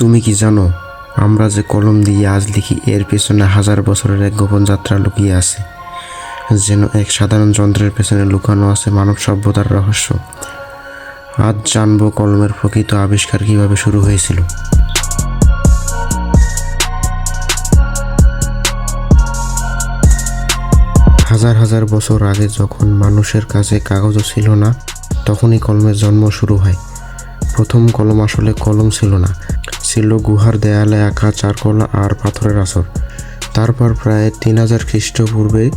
তুমি কি জানো, আমরা যে কলম দিয়ে আজ লিখি এর পেছনে হাজার বছরের এক গোপন যাত্রা লুকিয়ে আছে, যেন এক সাধারণ যন্ত্রের পেছনে লুকানো আছে মানব সভ্যতার রহস্য। আজ জানব কলমের প্রকৃত আবিষ্কার কীভাবে শুরু হয়েছিল। হাজার হাজার বছর আগে যখন মানুষের কাছে কাগজও ছিল না, তখনই কলমের জন্ম শুরু হয়। প্রথম কলম আসলে কলম ছিল না ছিল গুহার দেয়ালে আঁকা চারকোল আর পাথরের আসর। তারপর প্রায় তিন হাজার খ্রিস্টপূর্বে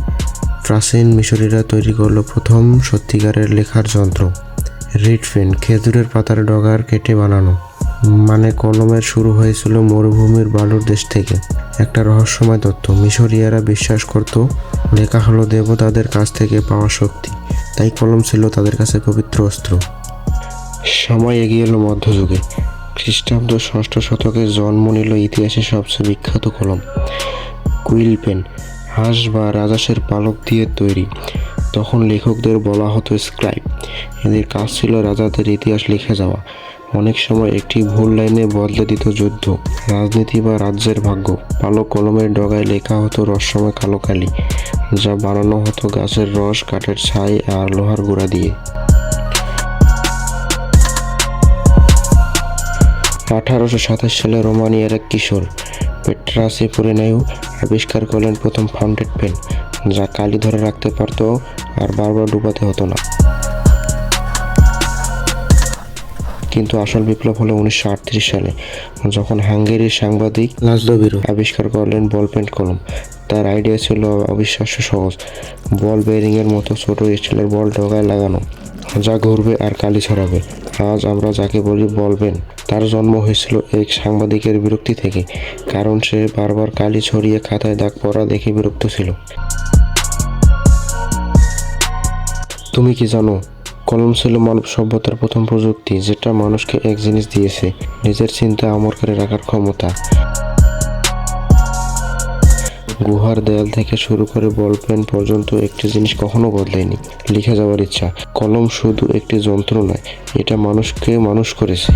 প্রাচীন মিশরীরা তৈরি করল প্রথম সত্যিকারের লেখার যন্ত্র, রিড পেন, খেজুরের পাতার ডগার কেটে বানানো। মানে কলমের শুরু হয়েছিল মরুভূমির বালুর দেশ থেকে। একটা রহস্যময় তত্ত্ব, মিশরীয়রা বিশ্বাস করত লেখা হলো দেবতাদের কাছ থেকে পাওয়া শক্তি, তাই কলম ছিল তাদের কাছে পবিত্র অস্ত্র। সময় এগিয়ে এলো মধ্যযুগে। খ্রিস্টাব্দ ষষ্ঠ শতকে জন্ম নিল ইতিহাসের সবচেয়ে বিখ্যাত কলম কুইল পেন হাঁস বা রাজাসের পালক দিয়ে তৈরি। তখন লেখকদের বলা হতো স্ক্রাইব এদের কাজ ছিল রাজাদের ইতিহাস লিখে যাওয়া। অনেক সময় একটি ভুল লাইনে বদলে দিত যুদ্ধ, রাজনীতি বা রাজ্যের ভাগ্য। পালক কলমের ডগায় লেখা হতো রসময় কালো কালি, যা বানানো হতো গাছের রস, কাঠের ছাই আর লোহার গুঁড়া দিয়ে। আঠারোশো সাতাশ সালে রোমানিয়ার এক কিশোর পেট্রাসি পুরিনায়ু আবিষ্কার করলেন প্রথম ফাউন্টেড পেন যা কালি ধরে রাখতে পারতো আর বারবার ডুবাতে হতো না। কিন্তু আসল বিপ্লব হলো উনিশশো আটত্রিশ সালে যখন হাঙ্গেরির সাংবাদিক লাজদোবিরো আবিষ্কার করলেন বল পেন্ট কলম। তার আইডিয়া ছিল অবিশ্বাস্য সহজ বল বেরিংয়ের মতো ছোট স্টিলের বল ডগায় লাগানো যা ঘুরবে আর কালি ছড়াবে। আজ আমরা যাকে বলি বলবেন তার জন্ম হয়েছিল এক সাংবাদিকের বিরক্তি থেকে, কারণ সে বারবার কালি ছড়িয়ে খাতায় দাগ পড়া দেখে বিরক্ত ছিল। তুমি কি জানো, কলম ছিল মানব সভ্যতার প্রথম প্রযুক্তি যেটা মানুষকে এক জিনিস দিয়েছে, নিজের চিন্তা আমর করে রাখার ক্ষমতা। গুহার দেয়াল থেকে শুরু করে বল পেন পর্যন্ত একটি জিনিস কখনো বদলায়নি, লিখে যাওয়ার ইচ্ছা। কলম শুধু একটি যন্ত্র নয়, এটা মানুষকে মানুষ করেছে।